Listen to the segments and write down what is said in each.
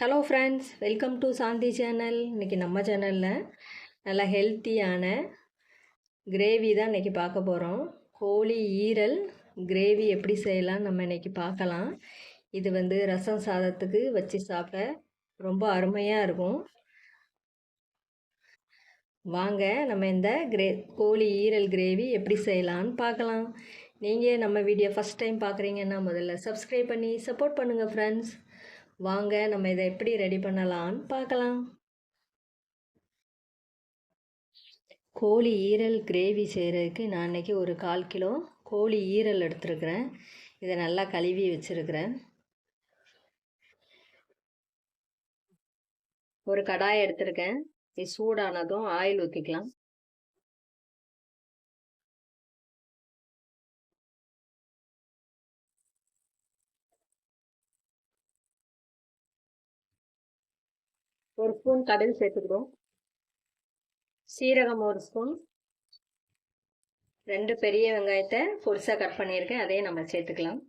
Hello friends welcome to Shanthi channel இன்றைக்கி நம்ம சேனலில் நல்லா ஹெல்த்தியான கிரேவி தான் இன்றைக்கி பார்க்க போகிறோம் கோழி ஈரல் கிரேவி எப்படி செய்யலாம் நம்ம இன்றைக்கி பார்க்கலாம். இது வந்து ரசம் சாதத்துக்கு வச்சு சாப்பிட ரொம்ப அருமையாக இருக்கும். வாங்க நம்ம இந்த கிரே கோழி ஈரல் கிரேவி எப்படி செய்யலான்னு பார்க்கலாம். நீங்கள் நம்ம வீடியோ ஃபஸ்ட் டைம் பார்க்குறீங்கன்னா முதல்ல சப்ஸ்கிரைப் பண்ணி சப்போர்ட் பண்ணுங்கள் ஃப்ரெண்ட்ஸ் வாங்க நம்ம இதை எப்படி ரெடி பண்ணலான்னு பார்க்கலாம். கோழி ஈரல் கிரேவி செய்கிறதுக்கு நான் இன்றைக்கி ஒரு கால் கிலோ கோழி ஈரல் எடுத்துருக்குறேன். இதை நல்லா கழுவி வச்சுருக்கிறேன். ஒரு கடாய் எடுத்திருக்கேன். இது சூடானதும் ஆயில் ஊற்றிக்கலாம் ஒரு ஸ்பூன் கடல் சேர்த்துக்கிறோம் சீரகம் ஒரு ஸ்பூன். ரெண்டு பெரிய வெங்காயத்தை பொடிசாக கட் பண்ணியிருக்கேன் அதையும் நம்ம சேர்த்துக்கலாம்.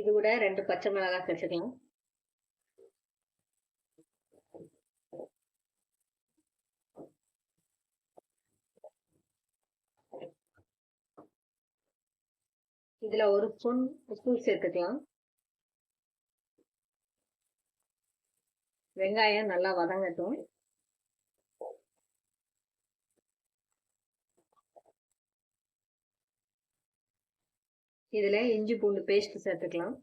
இது கூட ரெண்டு பச்சை மிளகாய் சேர்த்துக்கலாம். இதில் ஒரு ஸ்பூன் உப்பு சேர்த்துக்கலாம். வெங்காயம் நல்லா வதங்கட்டும். இதில் இஞ்சி பூண்டு பேஸ்ட் சேர்த்துக்கலாம்.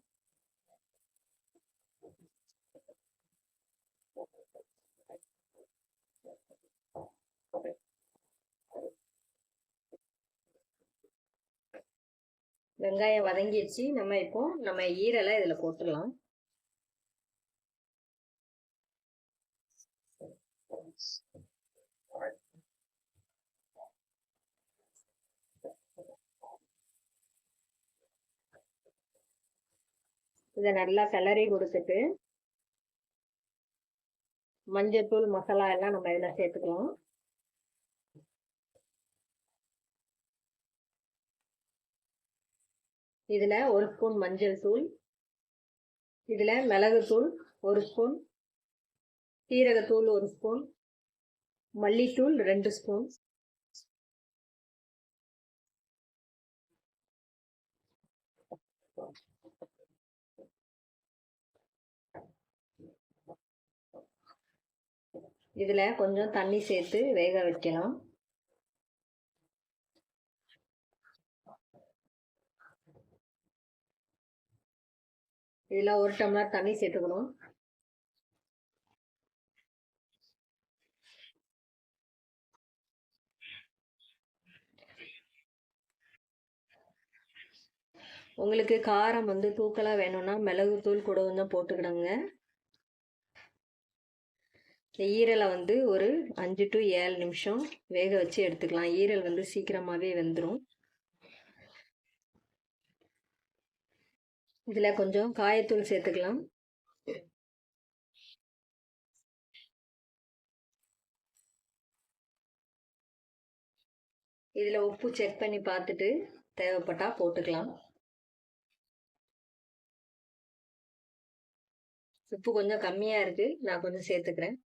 வெங்காயம் வதங்கிடுச்சு நம்ம இப்போ நம்ம ஈரலை இதில் போட்டுடலாம். இதை நல்லா கிளறி கொடுத்துட்டு மஞ்சள் தூள் மசாலா எல்லாம் நம்ம இதில் சேர்த்துக்கலாம். இதில் ஒரு ஸ்பூன் மஞ்சள் தூள் இதில் மிளகுத்தூள் ஒரு ஸ்பூன் சீரகத்தூள் ஒரு ஸ்பூன் மல்லித்தூள் ரெண்டு ஸ்பூன். இதில் கொஞ்சம் தண்ணி சேர்த்து வேக வைக்கலாம். இதில் ஒரு டம்ளர் தண்ணி சேர்த்துக்கணும். உங்களுக்கு காரம் வந்து தூக்கலாக வேணும்னா மிளகுத்தூள் கூட கொஞ்சம் போட்டுக்கிடுங்க. இந்த ஈரலை வந்து ஒரு அஞ்சு டு ஏழு நிமிஷம் வேக வச்சு எடுத்துக்கலாம். ஈரல் வந்து சீக்கிரமாகவே வெந்துடும் இதில் கொஞ்சம் காயத்தூள் சேர்த்துக்கலாம். இதில் உப்பு செக் பண்ணி பார்த்துட்டு தேவைப்பட்டால் போட்டுக்கலாம். உப்பு கொஞ்சம் கம்மியாக இருக்குது நான் கொஞ்சம் சேர்த்துக்கிறேன்.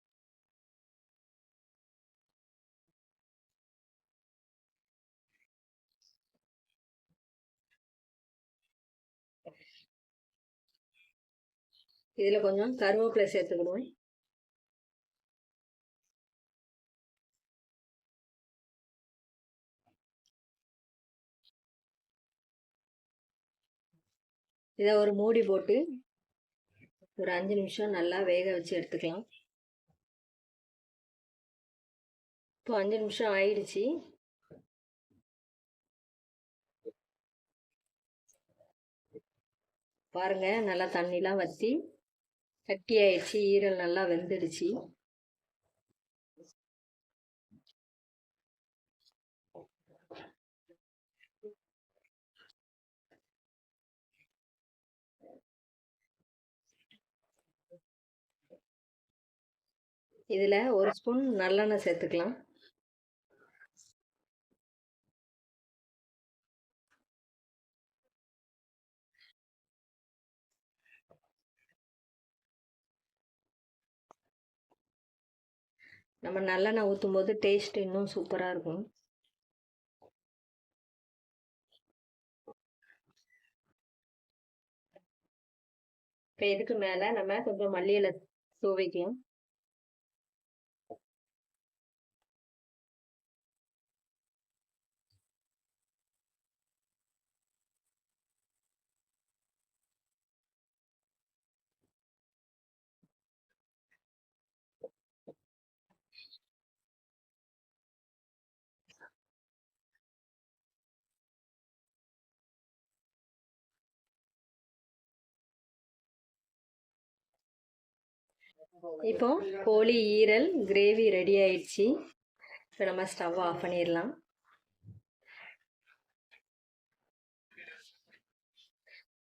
இதில் கொஞ்சம் கருவேப்பிலை சேர்த்துக்கிடுவேன் இதை ஒரு மூடி போட்டு ஒரு அஞ்சு நிமிஷம் நல்லா வேக வச்சு எடுத்துக்கலாம். இப்போ அஞ்சு நிமிஷம் ஆயிடுச்சு. பாருங்கள் நல்லா தண்ணிலாம் வற்றி கட்டி ஆயிடுச்சு ஈரல் நல்லா வெந்துடுச்சு. இதில் ஒரு ஸ்பூன் நல்லெண்ணெய் சேர்த்துக்கலாம். நம்ம நல்லெண்ணெய் ஊற்றும் போது டேஸ்ட் இன்னும் சூப்பராக இருக்கும். இப்போ இதுக்கு மேலே நம்ம கொஞ்சம் மல்லியில் தூவிக்கலாம். இப்போ கோழி ஈரல் கிரேவி ரெடி ஆயிடுச்சு. இப்போ நம்ம ஸ்டவ் ஆஃப் பண்ணிடலாம்.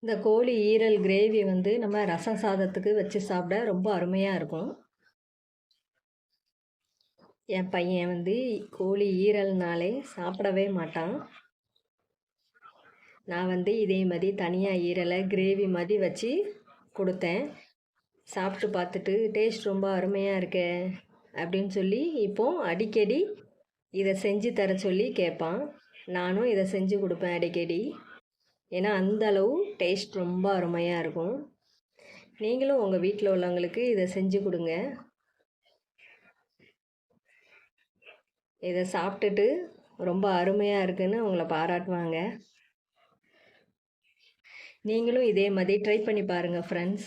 இந்த கோழி ஈரல் கிரேவி வந்து நம்ம ரசம் சாதத்துக்கு வச்சு சாப்பிட ரொம்ப அருமையாக இருக்கும். என் பையன் வந்து கோழி ஈரல்னாலே சாப்பிடவே மாட்டான். நான் வந்து இதே மாதிரி தனியாக ஈரலை கிரேவி மாதிரி வச்சு கொடுத்தேன். சாப்பிட்டு பார்த்துட்டு டேஸ்ட் ரொம்ப அருமையாக இருக்கே அப்படின்னு சொல்லி இப்போது அடிக்கடி இதை செஞ்சு தர சொல்லி கேட்பான். நானும் இதை செஞ்சு கொடுப்பேன் அடிக்கடி. ஏன்னா அந்த அளவு டேஸ்ட் ரொம்ப அருமையாக இருக்கும். நீங்களும் உங்கள் வீட்டில் உள்ளவங்களுக்கு இதை செஞ்சு கொடுங்க. இதை சாப்பிட்டுட்டு ரொம்ப அருமையாக இருக்குன்னு உங்களை பாராட்டுவாங்க. நீங்களும் இதே மாதிரி ட்ரை பண்ணி பாருங்கள் ஃப்ரெண்ட்ஸ்